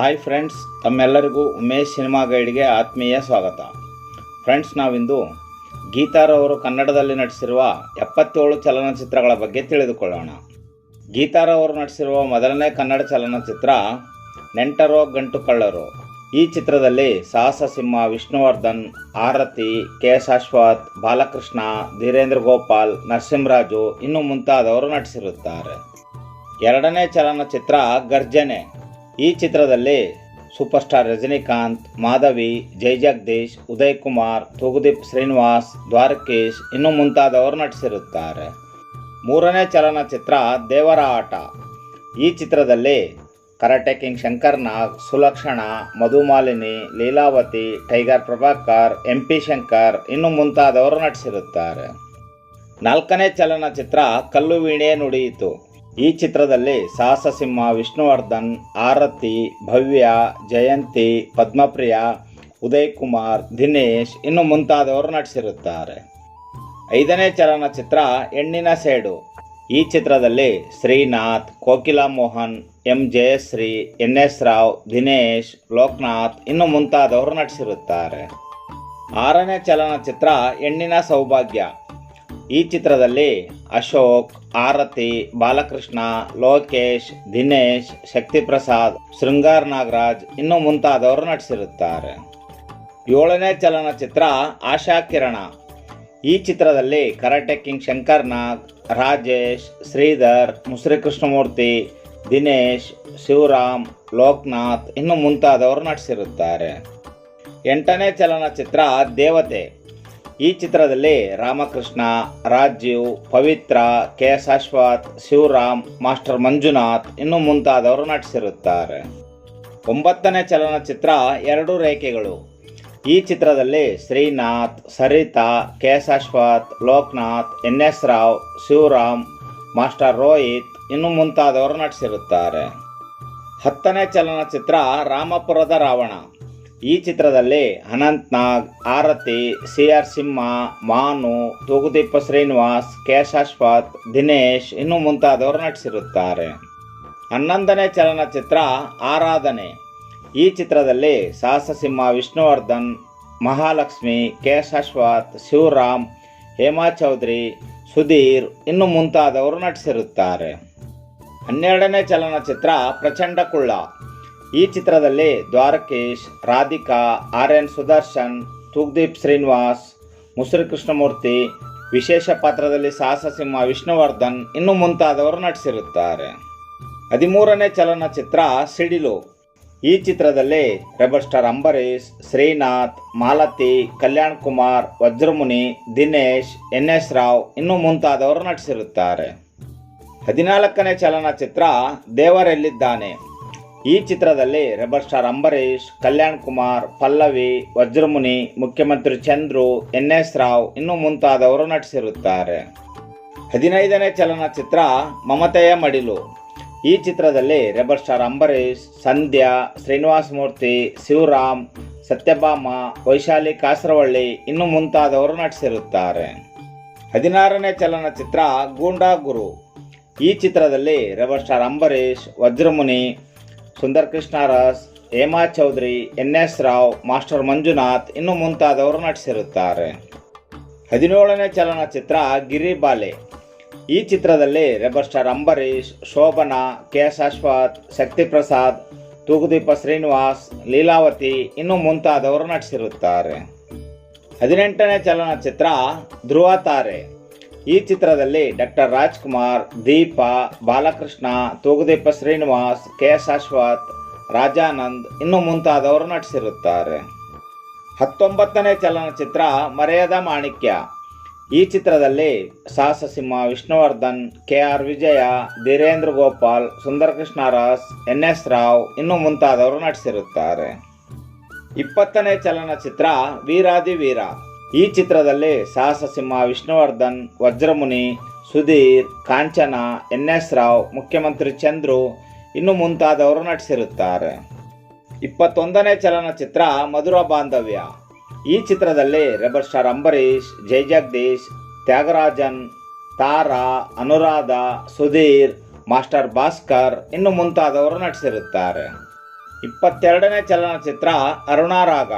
Hi friends ತಮ್ಮೆಲ್ಲರಿಗೂ Umesh cinema ಗೈಡ್ಗೆ ಆತ್ಮೀಯ ಸ್ವಾಗತ. ಫ್ರೆಂಡ್ಸ್ ನಾವಿಂದು ಗೀತಾರವರು ಕನ್ನಡದಲ್ಲಿ ನಟಿಸಿರುವ ಎಪ್ಪತ್ತೇಳು ಚಲನಚಿತ್ರಗಳ ಬಗ್ಗೆ ತಿಳಿದುಕೊಳ್ಳೋಣ. ಗೀತಾರವರು ನಟಿಸಿರುವ ಮೊದಲನೇ ಕನ್ನಡ ಚಲನಚಿತ್ರ ನೆಂಟರೋ ಗಂಟು ಕಳ್ಳರು ಈ ಚಿತ್ರದಲ್ಲಿ ಸಾಹಸ ಸಿಂಹ, ವಿಷ್ಣುವರ್ಧನ್, ಆರತಿ, ಕೆ ಅಶ್ವಥ್, ಬಾಲಕೃಷ್ಣ, ಧೀರೇಂದ್ರ ಗೋಪಾಲ್, ನರಸಿಂಹರಾಜು ಇನ್ನು ಮುಂತಾದವರು ನಟಿಸಿರುತ್ತಾರೆ. ಎರಡನೇ ಚಲನಚಿತ್ರ ಗರ್ಜನೆ. ಈ ಚಿತ್ರದಲ್ಲಿ ಸೂಪರ್ ಸ್ಟಾರ್ ರಜನಿಕಾಂತ್, ಮಾಧವಿ, ಜೈ ಜಗದೀಶ್, ಉದಯ್ ಕುಮಾರ್, ತೂಗುದೀಪ್ ಶ್ರೀನಿವಾಸ್, ದ್ವಾರಕೇಶ್ ಇನ್ನು ಮುಂತಾದವರು ನಟಿಸಿರುತ್ತಾರೆ. ಮೂರನೇ ಚಲನಚಿತ್ರ ದೇವರ ಆಟ ಈ ಚಿತ್ರದಲ್ಲಿ karate king Shankar Nag, Sulakshana, Madhumalini, Leelavathi, tiger Prabhakar, M P Shankar ಇನ್ನು ಮುಂತಾದವರು ನಟಿಸಿರುತ್ತಾರೆ. ನಾಲ್ಕನೇ ಚಲನಚಿತ್ರ ಕಲ್ಲು ವೀಣೆ ನುಡಿಯಿತು. ಈ ಚಿತ್ರದಲ್ಲಿ ಸಾಹಸಸಿಂಹ ವಿಷ್ಣುವರ್ಧನ್, ಆರತಿ, ಭವ್ಯ, ಜಯಂತಿ, ಪದ್ಮಪ್ರಿಯ ಉದಯ್ ಕುಮಾರ್ ದಿನೇಶ್ ಇನ್ನು ಮುಂತಾದವರು ನಟಿಸಿರುತ್ತಾರೆ. ಐದನೇ ಚಲನಚಿತ್ರ ಹೆಣ್ಣಿನ ಸೇಡು. ಈ ಚಿತ್ರದಲ್ಲಿ Srinath, Kokila Mohan, M Jayashree, N S Rao, Dinesh, Lokanath ಇನ್ನು ಮುಂತಾದವರು ನಟಿಸಿರುತ್ತಾರೆ. ಆರನೇ ಚಲನಚಿತ್ರ ಹೆಣ್ಣಿನ ಸೌಭಾಗ್ಯ. ಈ ಚಿತ್ರದಲ್ಲಿ ಅಶೋಕ್, ಆರತಿ, ಬಾಲಕೃಷ್ಣ, ಲೋಕೇಶ್, ದಿನೇಶ್, ಶಕ್ತಿಪ್ರಸಾದ್, ಶೃಂಗಾರ್ ನಾಗರಾಜ್ ಇನ್ನು ಮುಂತಾದವರು ನಟಿಸಿರುತ್ತಾರೆ. ಏಳನೇ ಚಲನಚಿತ್ರ ಆಶಾ ಕಿರಣ. ಈ ಚಿತ್ರದಲ್ಲಿ ಕರಾಟೆ ಕಿಂಗ್ ಶಂಕರ್ ನಾಗ್, ರಾಜೇಶ್, ಶ್ರೀಧರ್, ಮುಸ್ರಿ ಕೃಷ್ಣಮೂರ್ತಿ, ದಿನೇಶ್, ಶಿವರಾಮ್, ಲೋಕನಾಥ್ ಇನ್ನು ಮುಂತಾದವರು ನಟಿಸಿರುತ್ತಾರೆ. ಎಂಟನೇ ಚಲನಚಿತ್ರ ದೇವತೆ. ಈ ಚಿತ್ರದಲ್ಲಿ Ramakrishna, Rajeev, Pavithra, K S Ashwath, Shivaram, master Manjunath ಇನ್ನು ಮುಂತಾದವರು ನಟಿಸಿರುತ್ತಾರೆ. ಒಂಬತ್ತನೇ ಚಲನಚಿತ್ರ, ಎರಡು ರೇಖೆಗಳು. ಈ ಚಿತ್ರದಲ್ಲಿ Srinath, Saritha, K S Ashwath, Lokanath, N S Rao, Shivaram, master Rohith ಇನ್ನು ಮುಂತಾದವರು ನಟಿಸಿರುತ್ತಾರೆ. ಹತ್ತನೇ ಚಲನಚಿತ್ರ, ರಾಮಪುರದ ರಾವಣ. ಈ ಚಿತ್ರದಲ್ಲಿ Anant Nag, Aarathi C R Simha, Manu, Thoogudeepa Srinivas K Shashwath Dinesh ಇನ್ನು ಮುಂತಾದವರು ನಟಿಸಿರುತ್ತಾರೆ. ಹನ್ನೊಂದನೇ ಚಲನಚಿತ್ರ ಆರಾಧನೆ. ಈ ಚಿತ್ರದಲ್ಲಿ ಸಾಹಸಸಿಂಹ ವಿಷ್ಣುವರ್ಧನ್, ಮಹಾಲಕ್ಷ್ಮಿ ಕೆ ಶಾಶ್ವತ್ ಶಿವರಾಮ್, ಹೇಮಾ ಚೌಧರಿ, ಸುಧೀರ್ ಇನ್ನು ಮುಂತಾದವರು ನಟಿಸಿರುತ್ತಾರೆ. ಹನ್ನೆರಡನೇ ಚಲನಚಿತ್ರ ಪ್ರಚಂಡ ಕುಳ್ಳ ಈ ಚಿತ್ರದಲ್ಲಿ ದ್ವಾರಕೇಶ್, ರಾಧಿಕಾ ಆರ್ ಎನ್ ಸುದರ್ಶನ್ ತುಗ್ದೀಪ್ ಶ್ರೀನಿವಾಸ್, ಮುಸುರಿ ಕೃಷ್ಣಮೂರ್ತಿ, ವಿಶೇಷ ಪಾತ್ರದಲ್ಲಿ ಸಾಹಸ ಸಿಂಹ ವಿಷ್ಣುವರ್ಧನ್ ಇನ್ನು ಮುಂತಾದವರು ನಟಿಸಿರುತ್ತಾರೆ. ಹದಿಮೂರನೇ ಚಲನಚಿತ್ರ ಸಿಡಿಲು. ಈ ಚಿತ್ರದಲ್ಲಿ rebel star Ambareesh Srinath, Malathi, Kalyan Kumar, Vajramuni, Dinesh N S Rao ಇನ್ನು ಮುಂತಾದವರು ನಟಿಸಿರುತ್ತಾರೆ. ಹದಿನಾಲ್ಕನೇ ಚಲನಚಿತ್ರ ದೇವರೆಲ್ಲಿದ್ದಾನೆ? ಈ ಚಿತ್ರದಲ್ಲಿ rebel star Ambareesh Kalyan Kumar, Pallavi, Vajramuni, Mukhyamantri Chandru, N S Rao ಇನ್ನು ಮುಂತಾದವರು ನಟಿಸಿರುತ್ತಾರೆ. ಹದಿನೈದನೇ ಚಲನಚಿತ್ರ ಮಮತೆಯ ಮಡಿಲು. ಈ ಚಿತ್ರದಲ್ಲಿ ರೆಬರ್ ಸ್ಟಾರ್ ಅಂಬರೀಶ್ ಸಂಧ್ಯಾ, ಶ್ರೀನಿವಾಸ ಮೂರ್ತಿ, ಶಿವರಾಮ್, ಸತ್ಯಭಾಮ, ವೈಶಾಲಿ ಕಾಸರವಳ್ಳಿ ಇನ್ನು ಮುಂತಾದವರು ನಟಿಸಿರುತ್ತಾರೆ. ಹದಿನಾರನೇ ಚಲನಚಿತ್ರ ಗೂಂಡಾ ಗುರು. ಈ ಚಿತ್ರದಲ್ಲಿ rebel star Ambareesh Vajramuni Sundar Krishna Urs, Hema Chaudhary, N S Rao, master Manjunath ಇನ್ನು ಮುಂತಾದವರು ನಟಿಸಿರುತ್ತಾರೆ. ಹದಿನೇಳನೇ ಚಲನಚಿತ್ರ ಗಿರಿಬಾಲೆ ಈ ಚಿತ್ರದಲ್ಲಿ rebel star Ambareesh Shobhana, K S Ashwath, Shakthiprasad, Thoogudeepa Srinivas, Leelavathi ಇನ್ನು ಮುಂತಾದವರು ನಟಿಸಿರುತ್ತಾರೆ. ಹದಿನೆಂಟನೇ ಚಲನಚಿತ್ರ ಧ್ರುವ ತಾರೆ. ಈ ಚಿತ್ರದಲ್ಲಿ ಡಾಕ್ಟರ್ ರಾಜ್ಕುಮಾರ್, ದೀಪಾ, ಬಾಲಕೃಷ್ಣ, ತೂಗುದೀಪ ಶ್ರೀನಿವಾಸ್, ಕೆ ಅಶ್ವಥ್, ರಾಜಾನಂದ್ ಇನ್ನು ಮುಂತಾದವರು ನಟಿಸಿರುತ್ತಾರೆ. ಹತ್ತೊಂಬತ್ತನೇ ಚಲನಚಿತ್ರ ಮರೆಯದ ಮಾಣಿಕ್ಯ. ಈ ಚಿತ್ರದಲ್ಲಿ Sahasasimha Vishnuvardhan, K R Vijaya, Dheerendra Gopal, Sundarakrishna Urs, N S Rao ಇನ್ನು ಮುಂತಾದವರು ನಟಿಸಿರುತ್ತಾರೆ. ಇಪ್ಪತ್ತನೇ ಚಲನಚಿತ್ರ ವೀರಾದಿ ವೀರ. ಈ ಚಿತ್ರದಲ್ಲಿ ಸಾಹಸ ಸಿಂಹ ವಿಷ್ಣುವರ್ಧನ್, ವಜ್ರಮುನಿ, ಸುಧೀರ್, ಕಾಂಚನ ಎನ್ ಎಸ್ ರಾವ್, ಮುಖ್ಯಮಂತ್ರಿ ಚಂದ್ರು ಇನ್ನು ಮುಂತಾದವರು ನಟಿಸಿರುತ್ತಾರೆ. ಇಪ್ಪತ್ತೊಂದನೇ ಚಲನಚಿತ್ರ ಮಧುರ ಬಾಂಧವ್ಯ. ಈ ಚಿತ್ರದಲ್ಲಿ rebel star Ambareesh Jai Jagadish, Thyagarajan, Thara, Anuradha, Sudheer, master Bhaskar ಇನ್ನು ಮುಂತಾದವರು ನಟಿಸಿರುತ್ತಾರೆ. ಇಪ್ಪತ್ತೆರಡನೇ ಚಲನಚಿತ್ರ ಅರುಣಾರಾಗ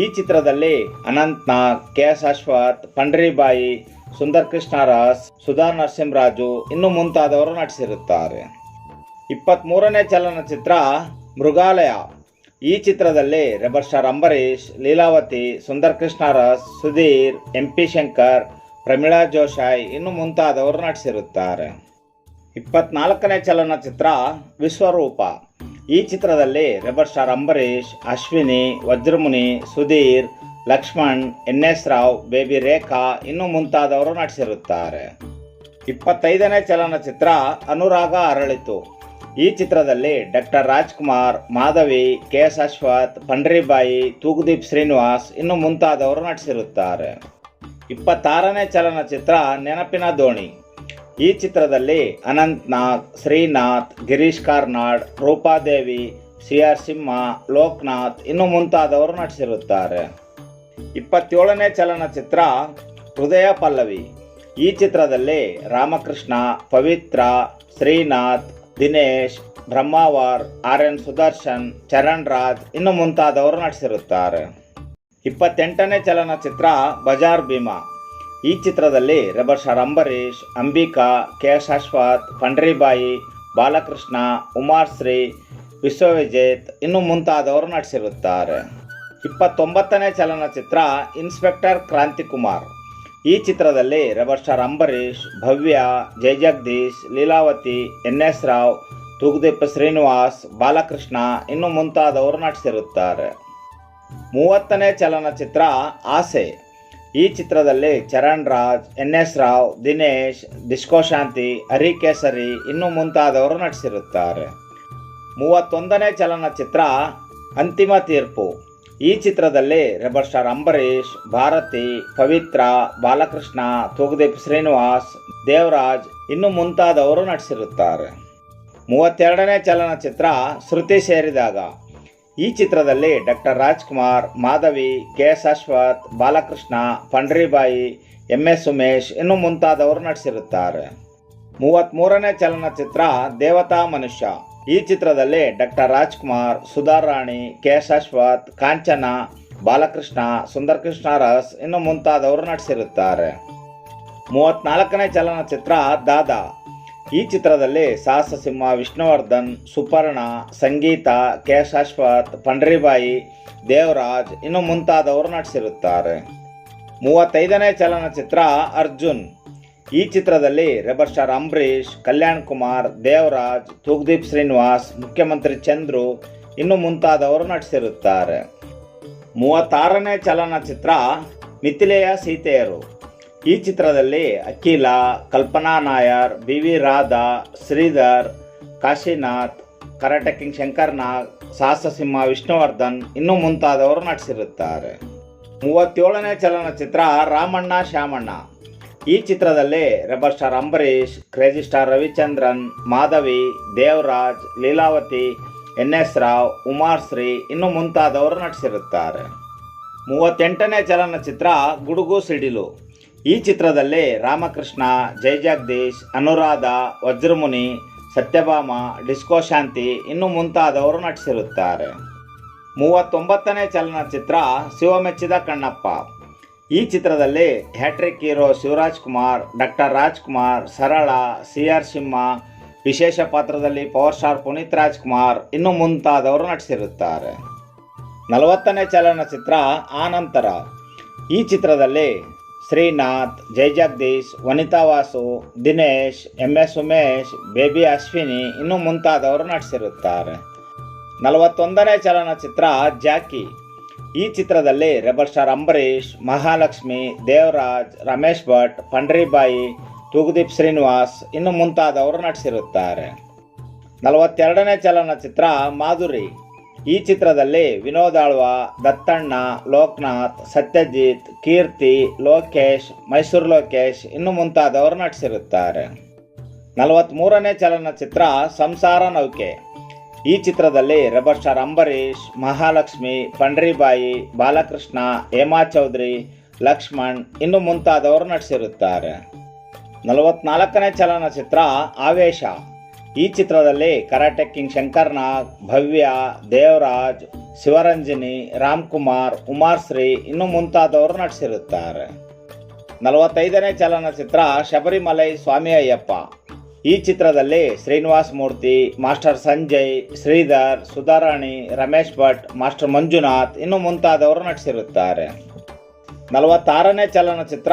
ಈ ಚಿತ್ರದಲ್ಲಿ ಅನಂತ್ ನಾಗ್ ಕೆ ಎಸ್ ಅಶ್ವಥ್ ಪಂಡ್ರಿಬಾಯಿ ಸುಂದರ್ ಕೃಷ್ಣರಾಸ್ ಸುಧಾ ನರಸಿಂಹರಾಜು ಇನ್ನು ಮುಂತಾದವರು ನಟಿಸಿರುತ್ತಾರೆ. ಇಪ್ಪತ್ತ್ಮೂರನೇ ಚಲನಚಿತ್ರ ಮೃಗಾಲಯ. ಈ ಚಿತ್ರದಲ್ಲಿ rebel star Ambareesh Leelavathi Sundar Krishna Urs Sudheer M P Shankar, Pramila Joshai ಇನ್ನು ಮುಂತಾದವರು ನಟಿಸಿರುತ್ತಾರೆ. ಇಪ್ಪತ್ನಾಲ್ಕನೇ ಚಲನಚಿತ್ರ ವಿಶ್ವರೂಪ. ಈ ಚಿತ್ರದಲ್ಲಿ rebel star Ambareesh, Ashwini, Vajramuni, Sudheer, Lakshman, N S Rao, baby Rekha ಇನ್ನೂ ಮುಂತಾದವರು ನಟಿಸಿರುತ್ತಾರೆ. ಇಪ್ಪತ್ತೈದನೇ ಚಲನಚಿತ್ರ ಅನುರಾಗ ಅರಳಿತು. ಈ ಚಿತ್ರದಲ್ಲಿ doctor Rajkumar, Madhavi, K S Ashwath, Pandaribai, Thoogudeep Srinivas ಇನ್ನು ಮುಂತಾದವರು ನಟಿಸಿರುತ್ತಾರೆ. ಇಪ್ಪತ್ತಾರನೇ ಚಲನಚಿತ್ರ ನೆನಪಿನ ದೋಣಿ. ಈ ಚಿತ್ರದಲ್ಲಿ ಅನಂತ್ ನಾಗ್ ಶ್ರೀನಾಥ್, ಗಿರೀಶ್ ಕಾರ್ನಾಡ್, ರೂಪಾದೇವಿ, ಸಿ ಆರ್ ಸಿಂಹ, ಲೋಕ್ನಾಥ್ ಇನ್ನು ಮುಂತಾದವರು ನಟಿಸಿರುತ್ತಾರೆ. ಇಪ್ಪತ್ತೇಳನೇ ಚಲನಚಿತ್ರ ಹೃದಯ ಪಲ್ಲವಿ. ಈ ಚಿತ್ರದಲ್ಲಿ ರಾಮಕೃಷ್ಣ, ಪವಿತ್ರ, ಶ್ರೀನಾಥ್, ದಿನೇಶ್, ಬ್ರಹ್ಮಾವರ್, ಆರ್ ಎನ್ ಸುದರ್ಶನ್, ಚರಣ್ ರಾಜ್ ಇನ್ನು ಮುಂತಾದವರು ನಟಿಸಿರುತ್ತಾರೆ. ಇಪ್ಪತ್ತೆಂಟನೇ ಚಲನಚಿತ್ರ ಬಜಾರ್ ಭೀಮಾ. ಈ ಚಿತ್ರದಲ್ಲಿ rebel star Ambareesh, Ambika, K Ashwath, Pandharibai, Balakrishna Umashree Vishwavijeth ಇನ್ನು ಮುಂತಾದವರು ನಟಿಸಿರುತ್ತಾರೆ. ಇಪ್ಪತ್ತೊಂಬತ್ತನೇ ಚಲನಚಿತ್ರ ಇನ್ಸ್ಪೆಕ್ಟರ್ ಕ್ರಾಂತಿಕುಮಾರ್. ಈ ಚಿತ್ರದಲ್ಲಿ rebel star Ambareesh, Bhavya Jayajagadish Leelavathi, N S Rao Thoogudeepa Srinivas, Balakrishna ಇನ್ನು ಮುಂತಾದವರು ನಟಿಸಿರುತ್ತಾರೆ. ಮೂವತ್ತನೇ ಚಲನಚಿತ್ರ ಆಸೆ. ಈ ಚಿತ್ರದಲ್ಲಿ Charan Raj, N S Rao, Dinesh disco Shanthi Harikesari ಇನ್ನೂ ಮುಂತಾದವರು ನಟಿಸಿರುತ್ತಾರೆ. ಮೂವತ್ತೊಂದನೇ ಚಲನಚಿತ್ರ ಅಂತಿಮ ತೀರ್ಪು. ಈ ಚಿತ್ರದಲ್ಲಿ ರೆಬರ್ ಸ್ಟಾರ್ ಅಂಬರೀಷ್, ಭಾರತಿ, ಪವಿತ್ರ, ಬಾಲಕೃಷ್ಣ, ತೂಗುದೀಪ್ ಶ್ರೀನಿವಾಸ್, ದೇವರಾಜ್ ಇನ್ನು ಮುಂತಾದವರು ನಟಿಸಿರುತ್ತಾರೆ. ಮೂವತ್ತೆರಡನೇ ಚಲನಚಿತ್ರ ಶ್ರುತಿ ಸೇರಿದಾಗ. ಈ ಚಿತ್ರದಲ್ಲಿ doctor Rajkumar, Madhavi, K S Ashwath, Balakrishna, Pandaribai, M S Umesh ಇನ್ನು ಮುಂತಾದವರು ನಟಿಸಿರುತ್ತಾರೆ. ಮೂವತ್ತ್ಮೂರನೇ ಚಲನಚಿತ್ರ ದೇವತಾ ಮನುಷ್ಯ. ಈ ಚಿತ್ರದಲ್ಲಿ doctor Rajkumar Sudharani K S Ashwath, Kanchana, Balakrishna Sundar Krishna Urs ಇನ್ನು ಮುಂತಾದವರು ನಟಿಸಿರುತ್ತಾರೆ. ಮೂವತ್ನಾಲ್ಕನೇ ಚಲನಚಿತ್ರ ದಾದಾ. ಈ ಚಿತ್ರದಲ್ಲಿ ಸಾಹಸ ಸಿಂಹ ವಿಷ್ಣುವರ್ಧನ್, ಸುಪರ್ಣ, ಸಂಗೀತ ಕೆ ಶಾಶ್ವತ್ ಪಂಡ್ರಿಬಾಯಿ, ದೇವರಾಜ್ ಇನ್ನು ಮುಂತಾದವರು ನಟಿಸಿರುತ್ತಾರೆ. ಮೂವತ್ತೈದನೇ ಚಲನಚಿತ್ರ ಅರ್ಜುನ್. ಈ ಚಿತ್ರದಲ್ಲಿ ರೆಬರ್ ಸ್ಟಾರ್ ಅಂಬರೀಷ್, ಕಲ್ಯಾಣ್ ಕುಮಾರ್, ದೇವರಾಜ್ ತೂಗ್ದೀಪ್ ಶ್ರೀನಿವಾಸ್, ಮುಖ್ಯಮಂತ್ರಿ ಚಂದ್ರು ಇನ್ನು ಮುಂತಾದವರು ನಟಿಸಿರುತ್ತಾರೆ. ಮೂವತ್ತಾರನೇ ಚಲನಚಿತ್ರ ಮಿಥಿಲೆಯ ಸೀತೆಯರು. ಈ ಚಿತ್ರದಲ್ಲಿ Akhila, Kalpana Nair B V Radha, Sridhar, Kashinath, karate king Shankar Nag Sahasa Simha Vishnuvardhan ಇನ್ನೂ ಮುಂತಾದವರು ನಟಿಸಿರುತ್ತಾರೆ. ಮೂವತ್ತೇಳನೇ ಚಲನಚಿತ್ರ ರಾಮಣ್ಣ ಶ್ಯಾಮಣ್ಣ. ಈ ಚಿತ್ರದಲ್ಲಿ rebel star Ambareesh, crazy star Ravichandran, Madhavi, Devaraj, Leelavathi, N S Rao Umashree ಇನ್ನು ಮುಂತಾದವರು ನಟಿಸಿರುತ್ತಾರೆ. ಮೂವತ್ತೆಂಟನೇ ಚಲನಚಿತ್ರ ಗುಡುಗು ಸಿಡಿಲು. ಈ ಚಿತ್ರದಲ್ಲಿ ರಾಮಕೃಷ್ಣ ಜಯಜಗದೀಶ್ ಅನುರಾಧ, ವಜ್ರಮುನಿ, ಸತ್ಯಭಾಮ, ಡಿಸ್ಕೋ ಶಾಂತಿ ಇನ್ನು ಮುಂತಾದವರು ನಟಿಸಿರುತ್ತಾರೆ. ಮೂವತ್ತೊಂಬತ್ತನೇ ಚಲನಚಿತ್ರ ಶಿವಮೆಚ್ಚಿದ ಕಣ್ಣಪ್ಪ. ಈ ಚಿತ್ರದಲ್ಲಿ hat trick hero Shivaraj Kumar, doctor Rajkumar Sarala C R ಸಿಂಹ, ವಿಶೇಷ ಪಾತ್ರದಲ್ಲಿ ಪವರ್ ಸ್ಟಾರ್ ಪುನೀತ್ ರಾಜ್ಕುಮಾರ್ ಇನ್ನು ಮುಂತಾದವರು ನಟಿಸಿರುತ್ತಾರೆ. ನಲವತ್ತನೇ ಚಲನಚಿತ್ರ ಆನಂತರ. ಈ ಚಿತ್ರದಲ್ಲಿ Srinath Jayajagadish Vanitha Vasu, Dinesh, M S Umesh, baby Ashwini ಇನ್ನೂ ಮುಂತಾದವರು ನಟಿಸಿರುತ್ತಾರೆ. ನಲವತ್ತೊಂದನೇ ಚಲನಚಿತ್ರ ಜಾಕಿ. ಈ ಚಿತ್ರದಲ್ಲಿ ರೆಬಲ್ ಸ್ಟಾರ್ ಅಂಬರೀಷ್, ಮಹಾಲಕ್ಷ್ಮಿ, ದೇವರಾಜ್, ರಮೇಶ್ ಭಟ್, ಪಂಡ್ರಿಬಾಯಿ, ತೂಗುದೀಪ್ ಶ್ರೀನಿವಾಸ್ ಇನ್ನು ಮುಂತಾದವರು ನಟಿಸಿರುತ್ತಾರೆ. ನಲವತ್ತೆರಡನೇ ಚಲನಚಿತ್ರ ಮಾಧುರಿ. ಈ ಚಿತ್ರದಲ್ಲಿ ವಿನೋದ್ ಆಳ್ವ, ದತ್ತಣ್ಣ, ಲೋಕನಾಥ್, ಸತ್ಯಜಿತ್, ಕೀರ್ತಿ, ಲೋಕೇಶ್, ಮೈಸೂರು ಲೋಕೇಶ್ ಇನ್ನು ಮುಂತಾದವರು ನಟಿಸಿರುತ್ತಾರೆ. ನಲವತ್ತ್ಮೂರನೇ ಚಲನಚಿತ್ರ ಸಂಸಾರ ನೌಕೆ. ಈ ಚಿತ್ರದಲ್ಲಿ ರೆಬರ್ ಸ್ಟಾರ್ ಅಂಬರೀಷ್, ಮಹಾಲಕ್ಷ್ಮಿ, ಪಂಡ್ರಿಬಾಯಿ, ಬಾಲಕೃಷ್ಣ, ಹೇಮಾ ಚೌಧರಿ, ಲಕ್ಷ್ಮಣ್ ಇನ್ನು ಮುಂತಾದವರು ನಟಿಸಿರುತ್ತಾರೆ. ನಲವತ್ನಾಲ್ಕನೇ ಚಲನಚಿತ್ರ ಆವೇಶ. ಈ ಚಿತ್ರದಲ್ಲಿ ಕರಾಟೆ ಕಿಂಗ್ ಶಂಕರ್ನಾಗ್, ಭವ್ಯ, ದೇವರಾಜ್, ಶಿವರಂಜನಿ, ರಾಮ್ಕುಮಾರ್ ಶ್ರೀ ಇನ್ನು ಮುಂತಾದವರು ನಟಿಸಿರುತ್ತಾರೆ. ನಲವತ್ತೈದನೇ ಚಲನಚಿತ್ರ ಶಬರಿಮಲೈ ಸ್ವಾಮಿ ಅಯ್ಯಪ್ಪ ಈ ಚಿತ್ರದಲ್ಲಿ ಶ್ರೀನಿವಾಸ್ ಮೂರ್ತಿ, ಮಾಸ್ಟರ್ ಸಂಜಯ್, ಶ್ರೀಧರ್, ಸುಧಾರಾಣಿ, ರಮೇಶ್ ಭಟ್, ಮಾಸ್ಟರ್ ಮಂಜುನಾಥ್ ಇನ್ನು ಮುಂತಾದವರು ನಟಿಸಿರುತ್ತಾರೆ. ನಲವತ್ತಾರನೇ ಚಲನಚಿತ್ರ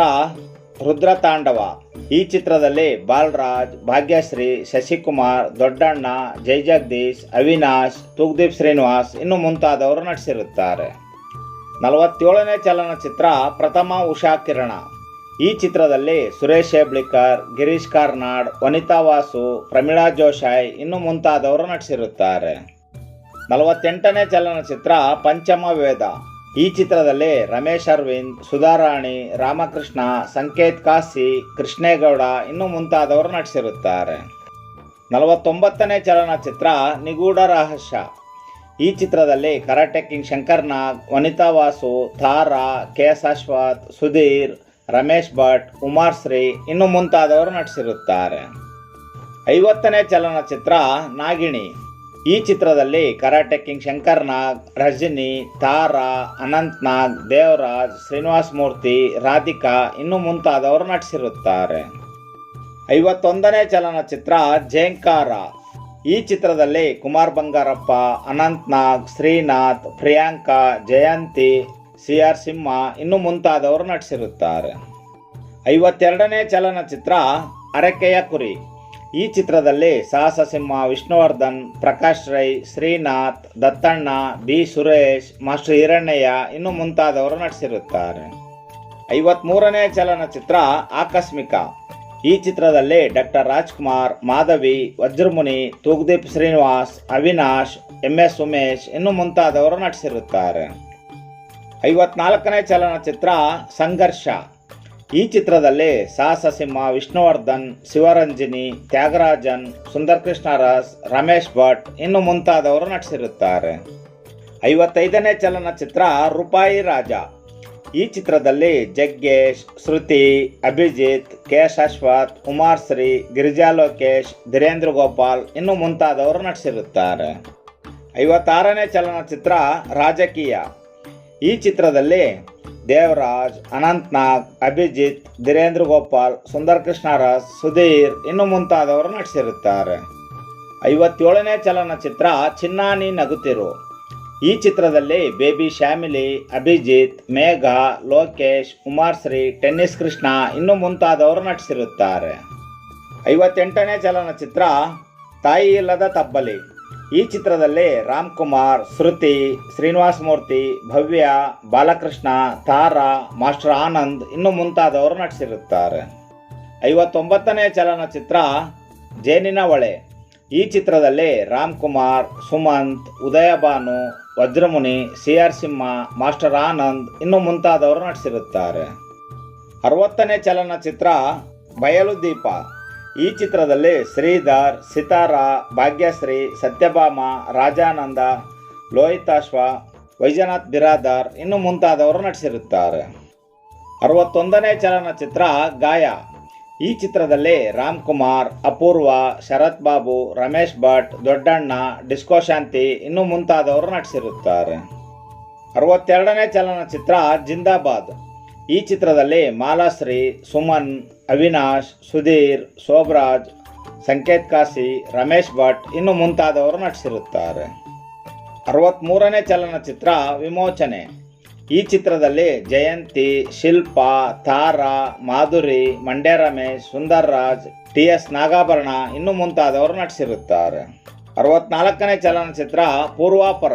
ರುದ್ರ ತಾಂಡವ ಈ ಚಿತ್ರದಲ್ಲಿ ಬಾಲರಾಜ್, ಭಾಗ್ಯಶ್ರೀ, ಶಶಿಕುಮಾರ್, ದೊಡ್ಡಣ್ಣ, ಜೈ ಜಗದೀಶ್, ಅವಿನಾಶ್ ತುಗ್ದೀಪ್ ಶ್ರೀನಿವಾಸ್ ಇನ್ನು ಮುಂತಾದವರು ನಟಿಸಿರುತ್ತಾರೆ. ನಲವತ್ತೇಳನೇ ಚಲನಚಿತ್ರ ಪ್ರಥಮ ಉಷಾ ಕಿರಣ. ಈ ಚಿತ್ರದಲ್ಲಿ ಸುರೇಶ್ ಹೆಬ್ಳಿಕರ್, ಗಿರೀಶ್ ಕಾರ್ನಾಡ್, ವನಿತಾ ವಾಸು, ಪ್ರಮೀಳಾ ಜೋಶಾಯ್ ಇನ್ನು ಮುಂತಾದವರು ನಟಿಸಿರುತ್ತಾರೆ. ನಲವತ್ತೆಂಟನೇ ಚಲನಚಿತ್ರ ಪಂಚಮ ವೇದ. ಈ ಚಿತ್ರದಲ್ಲಿ ರಮೇಶ್ ಅರವಿಂದ್, ಸುಧಾರಾಣಿ, ರಾಮಕೃಷ್ಣ, ಸಂಕೇತ್ ಕಾಸಿ, ಕೃಷ್ಣೇಗೌಡ ಇನ್ನು ಮುಂತಾದವರು ನಟಿಸಿರುತ್ತಾರೆ. ನಲವತ್ತೊಂಬತ್ತನೇ ಚಲನಚಿತ್ರ ನಿಗೂಢ ರಹಸ್ಯ. ಈ ಚಿತ್ರದಲ್ಲಿ karate king Shankar Nag Vanitha Vasu, Thara, K S Ashwath, Sudheer, Ramesh Bhat Umashree ಇನ್ನು ಮುಂತಾದವರು ನಟಿಸಿರುತ್ತಾರೆ. ಐವತ್ತನೇ ಚಲನಚಿತ್ರ ನಾಗಿಣಿ. ಈ ಚಿತ್ರದಲ್ಲಿ ಕರಾಟೆ ಕಿಂಗ್ ಶಂಕರ್ ನಾಗ್ ರಜನಿ, ತಾರಾ ಅನಂತ್ ನಾಗ್ ದೇವರಾಜ್, ಶ್ರೀನಿವಾಸ್ ಮೂರ್ತಿ, ರಾಧಿಕಾ ಇನ್ನು ಮುಂತಾದವರು ನಟಿಸಿರುತ್ತಾರೆ. ಐವತ್ತೊಂದನೇ ಚಲನಚಿತ್ರ ಜೇಂಕಾರ ಈ ಚಿತ್ರದಲ್ಲಿ ಕುಮಾರ್ ಬಂಗಾರಪ್ಪ ಅನಂತ್ ನಾಗ್ ಶ್ರೀನಾಥ್, ಪ್ರಿಯಾಂಕಾ, ಜಯಂತಿ ಸಿ ಆರ್ ಸಿಂಹ ಇನ್ನು ಮುಂತಾದವರು ನಟಿಸಿರುತ್ತಾರೆ. ಐವತ್ತೆರಡನೇ ಚಲನಚಿತ್ರ ಅರಕೆಯ ಕುರಿ. ಈ ಚಿತ್ರದಲ್ಲಿ ಸಾಹಸ ಸಿಂಹ ವಿಷ್ಣುವರ್ಧನ್, ಪ್ರಕಾಶ್ ರೈ, ಶ್ರೀನಾಥ್, ದತ್ತಣ್ಣ, ಬಿ ಸುರೇಶ್, ಮಾಸ್ಟರ್ ಹಿರಣ್ಣಯ್ಯ ಇನ್ನು ಮುಂತಾದವರು ನಟಿಸಿರುತ್ತಾರೆ. ಐವತ್ಮೂರನೇ ಚಲನಚಿತ್ರ ಆಕಸ್ಮಿಕ. ಈ ಚಿತ್ರದಲ್ಲಿ doctor Rajkumar, Madhavi, Vajramuni, Thoogudeep Srinivas, Avinash M S Umesh ಇನ್ನು ಮುಂತಾದವರು ನಟಿಸಿರುತ್ತಾರೆ. ಐವತ್ನಾಲ್ಕನೇ ಚಲನಚಿತ್ರ ಸಂಘರ್ಷ. ಈ ಚಿತ್ರದಲ್ಲಿ ಸಾಹಸಸಿಂಹ ವಿಷ್ಣುವರ್ಧನ್ ಶಿವರಂಜಿನಿ, ತ್ಯಾಗರಾಜನ್ ಸುಂದರ್ ಕೃಷ್ಣರಸ್ ರಮೇಶ್ ಭಟ್ ಇನ್ನು ಮುಂತಾದವರು ನಟಿಸಿರುತ್ತಾರೆ. ಐವತ್ತೈದನೇ ಚಲನಚಿತ್ರ ರೂಪಾಯಿ ರಾಜ. ಈ ಚಿತ್ರದಲ್ಲಿ ಜಗ್ಗೇಶ್, ಶ್ರುತಿ, ಅಭಿಜಿತ್, ಕೆ ಎಸ್ ಕುಮಾರ್ ಶ್ರೀ ಗಿರಿಜಾ ಲೋಕೇಶ್, ಧೀರೇಂದ್ರ ಗೋಪಾಲ್ ಇನ್ನು ಮುಂತಾದವರು ನಟಿಸಿರುತ್ತಾರೆ. ಐವತ್ತಾರನೇ ಚಲನಚಿತ್ರ ರಾಜಕೀಯ. ಈ ಚಿತ್ರದಲ್ಲಿ ದೇವರಾಜ್, ಅನಂತನಾಗ್, ಅಭಿಜಿತ್, ಧೀರೇಂದ್ರ ಗೋಪಾಲ್ ಸುಂದರ್ ಕೃಷ್ಣರಾಜ್ ಸುಧೀರ್ ಇನ್ನು ಮುಂತಾದವರು ನಟಿಸಿರುತ್ತಾರೆ. ಐವತ್ತೇಳನೇ ಚಲನಚಿತ್ರ ಚಿನ್ನಾನಿ ನಗುತ್ತಿರು ಈ ಚಿತ್ರದಲ್ಲಿ ಬೇಬಿ ಶ್ಯಾಮಿಲಿ, ಅಭಿಜಿತ್, ಮೇಘ, ಲೋಕೇಶ್, ಉಮಾಶ್ರೀ, ಟೆನ್ನಿಸ್ ಕೃಷ್ಣ ಇನ್ನು ಮುಂತಾದವರು ನಟಿಸಿರುತ್ತಾರೆ. ಐವತ್ತೆಂಟನೇ ಚಲನಚಿತ್ರ ತಾಯಿ ಇಲ್ಲದ ತಬ್ಬಲಿ. ಈ ಚಿತ್ರದಲ್ಲಿ ರಾಮ್ಕುಮಾರ್, ಶ್ರುತಿ ಶ್ರೀನಿವಾಸ ಮೂರ್ತಿ ಭವ್ಯ, ಬಾಲಕೃಷ್ಣ, ತಾರಾ, ಮಾಸ್ಟರ್ ಆನಂದ್ ಇನ್ನು ಮುಂತಾದವರು ನಟಿಸಿರುತ್ತಾರೆ. ಐವತ್ತೊಂಬತ್ತನೇ ಚಲನಚಿತ್ರ ಜೇನಿನ ಒಳೆ. ಈ ಚಿತ್ರದಲ್ಲಿ Ramkumar, Sumanth, Udayabhanu, Vajramuni C R Simha master Anand ಇನ್ನು ಮುಂತಾದವರು ನಟಿಸಿರುತ್ತಾರೆ. ಅರವತ್ತನೇ ಚಲನಚಿತ್ರ ಬಯಲು ದೀಪ. ಈ ಚಿತ್ರದಲ್ಲಿ ಶ್ರೀಧರ್, ಸಿತಾರಾ, ಭಾಗ್ಯಶ್ರೀ, ಸತ್ಯಭಾಮ, ರಾಜಾನಂದ ಲೋಹಿತಾಶ್ವ ವೈಜನಾಥ್ ಬಿರಾದಾರ್ ಇನ್ನು ಮುಂತಾದವರು ನಟಿಸಿರುತ್ತಾರೆ. ಅರವತ್ತೊಂದನೇ ಚಲನಚಿತ್ರ ಗಾಯ. ಈ ಚಿತ್ರದಲ್ಲಿ ರಾಮ್ಕುಮಾರ್ ಅಪೂರ್ವ, ಶರತ್ ಬಾಬು, ರಮೇಶ್ ಭಟ್, ದೊಡ್ಡಣ್ಣ, ಡಿಸ್ಕೋ ಶಾಂತಿ ಇನ್ನು ಮುಂತಾದವರು ನಟಿಸಿರುತ್ತಾರೆ. ಅರವತ್ತೆರಡನೇ ಚಲನಚಿತ್ರ ಜಿಂದಾಬಾದ್. ಈ ಚಿತ್ರದಲ್ಲಿ ಮಾಲಾಶ್ರೀ, ಸುಮನ್ ಅವಿನಾಶ್, ಸುಧೀರ್ ಶೋಭರಾಜ್ ಸಂಕೇತ್ ಕಾಶಿ ರಮೇಶ್ ಭಟ್ ಇನ್ನು ಮುಂತಾದವರು ನಟಿಸಿರುತ್ತಾರೆ. ಅರವತ್ತ್ಮೂರನೇ ಚಲನಚಿತ್ರ ವಿಮೋಚನೆ. ಈ ಚಿತ್ರದಲ್ಲಿ ಜಯಂತಿ, ಶಿಲ್ಪಾ, ತಾರಾ, ಮಾಧುರಿ, ಮಂಡ್ಯ ರಮೇಶ್ ಸುಂದರ್ ರಾಜ್ ಟಿ ಎಸ್ ನಾಗಾಭರಣ ಇನ್ನು ಮುಂತಾದವರು ನಟಿಸಿರುತ್ತಾರೆ. ಅರವತ್ನಾಲ್ಕನೇ ಚಲನಚಿತ್ರ ಪೂರ್ವಾಪರ.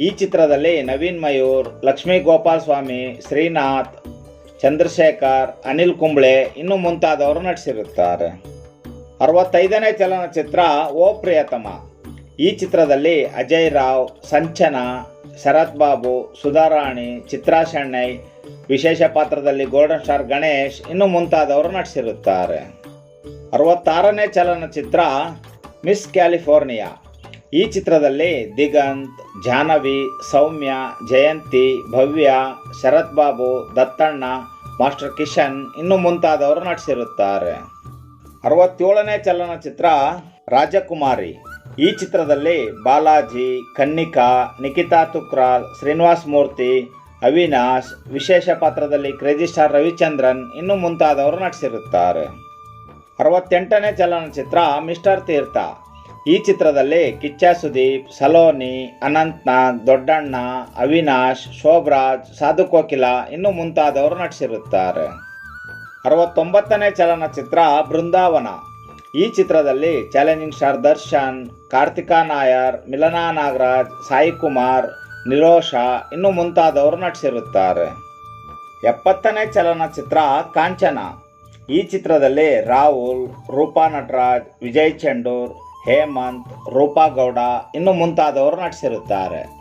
ಈ ಚಿತ್ರದಲ್ಲಿ ನವೀನ್ ಮಯೂರ್, ಲಕ್ಷ್ಮೀ ಗೋಪಾಲ್ ಸ್ವಾಮಿ, ಶ್ರೀನಾಥ್ ಚಂದ್ರಶೇಖರ್, ಅನಿಲ್ ಕುಂಬ್ಳೆ ಇನ್ನು ಮುಂತಾದವರು ನಟಿಸಿರುತ್ತಾರೆ. ಅರವತ್ತೈದನೇ ಚಲನಚಿತ್ರ ಓ ಪ್ರಿಯತಮ. ಈ ಚಿತ್ರದಲ್ಲಿ ಅಜಯ್ ರಾವ್, ಸಂಚನ ಶರತ್ ಬಾಬು ಸುಧಾರಾಣಿ, ಚಿತ್ರಾ ಶೆಣ್ಣೈ, ವಿಶೇಷ ಪಾತ್ರದಲ್ಲಿ ಗೋಲ್ಡನ್ ಸ್ಟಾರ್ ಗಣೇಶ್ ಇನ್ನು ಮುಂತಾದವರು ನಟಿಸಿರುತ್ತಾರೆ. ಅರವತ್ತಾರನೇ ಚಲನಚಿತ್ರ ಮಿಸ್ ಕ್ಯಾಲಿಫೋರ್ನಿಯಾ. ಈ ಚಿತ್ರದಲ್ಲಿ ದಿಗಂತ್, ಜಾಹ್ನವಿ, ಸೌಮ್ಯ, ಜಯಂತಿ, ಭವ್ಯ ಶರತ್ ಬಾಬು ದತ್ತಣ್ಣ, ಮಾಸ್ಟರ್ ಕಿಶನ್ ಇನ್ನು ಮುಂತಾದವರು ನಟಿಸಿರುತ್ತಾರೆ. ಅರವತ್ತೇಳನೇ ಚಲನಚಿತ್ರ ರಾಜಕುಮಾರಿ. ಈ ಚಿತ್ರದಲ್ಲಿ ಬಾಲಾಜಿ, ಕನ್ನಿಕಾ ನಿಖಿತಾ ತುಕ್ರಾಲ್ ಶ್ರೀನಿವಾಸ್ ಮೂರ್ತಿ, ಅವಿನಾಶ್, ವಿಶೇಷ ಪಾತ್ರದಲ್ಲಿ ಕ್ರೇಜಿ ಸ್ಟಾರ್ ರವಿಚಂದ್ರನ್ ಇನ್ನು ಮುಂತಾದವರು ನಟಿಸಿರುತ್ತಾರೆ. ಅರವತ್ತೆಂಟನೇ ಚಲನಚಿತ್ರ ಮಿಸ್ಟರ್ ತೀರ್ಥ. ಈ ಚಿತ್ರದಲ್ಲಿ ಕಿಚ್ಚ ಸುದೀಪ್, ಸಲೋನಿ ಅನಂತ್ನಾಗ್ ದೊಡ್ಡಣ್ಣ, ಅವಿನಾಶ್, ಶೋಭರಾಜ್, ಸಾಧು ಕೋಕಿಲ ಇನ್ನು ಮುಂತಾದವರು ನಟಿಸಿರುತ್ತಾರೆ. ಅರವತ್ತೊಂಬತ್ತನೇ ಚಲನಚಿತ್ರ ಬೃಂದಾವನ. ಈ ಚಿತ್ರದಲ್ಲಿ ಚಾಲೆಂಜಿಂಗ್ ಸ್ಟಾರ್ ದರ್ಶನ್, ಕಾರ್ತಿಕಾ ನಾಯರ್, ಮಿಲನಾ ನಾಗರಾಜ್, ಸಾಯಿ ಕುಮಾರ್, ನಿರೋಷ ಇನ್ನು ಮುಂತಾದವರು ನಟಿಸಿರುತ್ತಾರೆ. ಎಪ್ಪತ್ತನೇ ಚಲನಚಿತ್ರ ಕಾಂಚನ. ಈ ಚಿತ್ರದಲ್ಲಿ ರಾಹುಲ್, ರೂಪಾ ನಟರಾಜ್, ವಿಜಯ್ ಚಂಡೂರ್ ಹೇಮಂತ್ ರೂಪಾ ಗೌಡ ಇನ್ನು ಮುಂತಾದವರು ನಟಿಸಿರುತ್ತಾರೆ.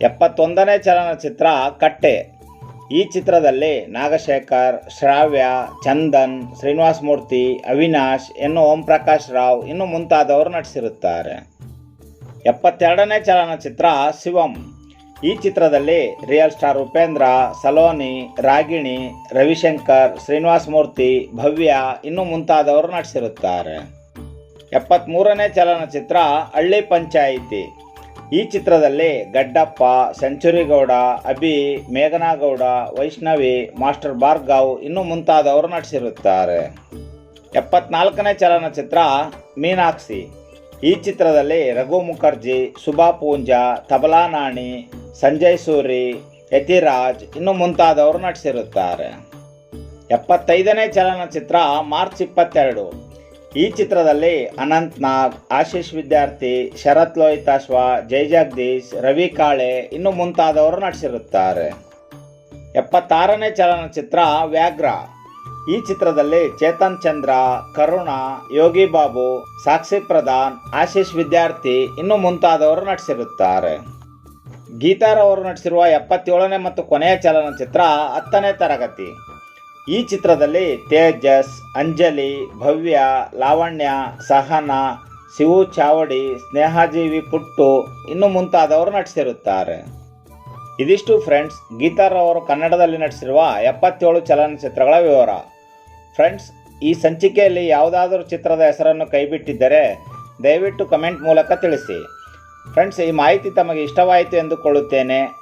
ಎಪ್ಪತ್ತೊಂದನೇ ಚಲನಚಿತ್ರ ಕಟ್ಟೆ. ಈ ಚಿತ್ರದಲ್ಲಿ ನಾಗಶೇಖರ್, ಶ್ರಾವ್ಯ, ಚಂದನ್, ಶ್ರೀನಿವಾಸ್ ಮೂರ್ತಿ, ಅವಿನಾಶ್ ಇನ್ನು ಓಂ ಪ್ರಕಾಶ್ ರಾವ್ ಇನ್ನು ಮುಂತಾದವರು ನಟಿಸಿರುತ್ತಾರೆ. ಎಪ್ಪತ್ತೆರಡನೇ ಚಲನಚಿತ್ರ ಶಿವಂ. ಈ ಚಿತ್ರದಲ್ಲಿ ರಿಯಲ್ ಸ್ಟಾರ್ ಉಪೇಂದ್ರ, ಸಲೋನಿ, ರಾಗಿಣಿ, ರವಿಶಂಕರ್, ಶ್ರೀನಿವಾಸ್ ಮೂರ್ತಿ, ಭವ್ಯ ಇನ್ನು ಮುಂತಾದವರು ನಟಿಸಿರುತ್ತಾರೆ. ಎಪ್ಪತ್ತ್ಮೂರನೇ ಚಲನಚಿತ್ರ ಹಳ್ಳಿ ಪಂಚಾಯಿತಿ. ಈ ಚಿತ್ರದಲ್ಲಿ ಗಡ್ಡಪ್ಪ, ಸೆಂಚುರಿಗೌಡ, ಅಭಿ, ಮೇಘನಾಗೌಡ, ವೈಷ್ಣವಿ, ಮಾಸ್ಟರ್ ಭಾರ್ಗವ್ ಇನ್ನೂ ಮುಂತಾದವರು ನಟಿಸಿರುತ್ತಾರೆ. ಎಪ್ಪತ್ನಾಲ್ಕನೇ ಚಲನಚಿತ್ರ ಮೀನಾಕ್ಷಿ. ಈ ಚಿತ್ರದಲ್ಲಿ ರಘು ಮುಖರ್ಜಿ, ಸುಭಾ ಪೂಂಜಾ, ತಬಲಾ ನಾಣಿ, ಸಂಜಯ್ ಸೂರಿ, ಯತಿರಾಜ್ ಇನ್ನು ಮುಂತಾದವರು ನಟಿಸಿರುತ್ತಾರೆ. ಎಪ್ಪತ್ತೈದನೇ ಚಲನಚಿತ್ರ ಮಾರ್ಚ್ ಇಪ್ಪತ್ತೆರಡು. ಈ ಚಿತ್ರದಲ್ಲಿ ಅನಂತ್ ನಾಗ್ ಆಶೀಶ್ ವಿದ್ಯಾರ್ಥಿ, ಶರತ್ ಲೋಹಿತಾಶ್ವ ಜೈ ಜಗದೀಶ್, ರವಿ ಕಾಳೆ ಇನ್ನು ಮುಂತಾದವರು ನಟಿಸಿರುತ್ತಾರೆ. ಎಪ್ಪತ್ತಾರನೇ ಚಲನಚಿತ್ರ ವ್ಯಾಘ್ರ. ಈ ಚಿತ್ರದಲ್ಲಿ ಚೇತನ್ ಚಂದ್ರ, ಕರುಣ, ಯೋಗಿ ಬಾಬು, ಸಾಕ್ಷಿ ಪ್ರಧಾನ್, ಆಶೀಶ್ ವಿದ್ಯಾರ್ಥಿ ಇನ್ನು ಮುಂತಾದವರು ನಟಿಸಿರುತ್ತಾರೆ. ಗೀತಾರವರು ನಟಿಸಿರುವ ಎಪ್ಪತ್ತೇಳನೇ ಮತ್ತು ಕೊನೆಯ ಚಲನಚಿತ್ರ ಹತ್ತನೇ ತರಗತಿ. ಈ ಚಿತ್ರದಲ್ಲಿ ತೇಜಸ್, ಅಂಜಲಿ, ಭವ್ಯ, ಲಾವಣ್ಯ, ಸಹನಾ, ಶಿವು ಚಾವಡಿ, ಸ್ನೇಹಜೀವಿ ಪುಟ್ಟು ಇನ್ನು ಮುಂತಾದವರು ನಟಿಸಿರುತ್ತಾರೆ. ಇದಿಷ್ಟು ಫ್ರೆಂಡ್ಸ್ ಗೀತಾರವರು ಕನ್ನಡದಲ್ಲಿ ನಟಿಸಿರುವ ಎಪ್ಪತ್ತೇಳು ಚಲನಚಿತ್ರಗಳ ವಿವರ. ಫ್ರೆಂಡ್ಸ್, ಈ ಸಂಚಿಕೆಯಲ್ಲಿ ಯಾವುದಾದರೂ ಚಿತ್ರದ ಹೆಸರನ್ನು ಕೈಬಿಟ್ಟಿದ್ದರೆ ದಯವಿಟ್ಟು ಕಮೆಂಟ್ ಮೂಲಕ ತಿಳಿಸಿ. ಫ್ರೆಂಡ್ಸ್, ಈ ಮಾಹಿತಿ ತಮಗೆ ಇಷ್ಟವಾಯಿತು ಎಂದುಕೊಳ್ಳುತ್ತೇನೆ.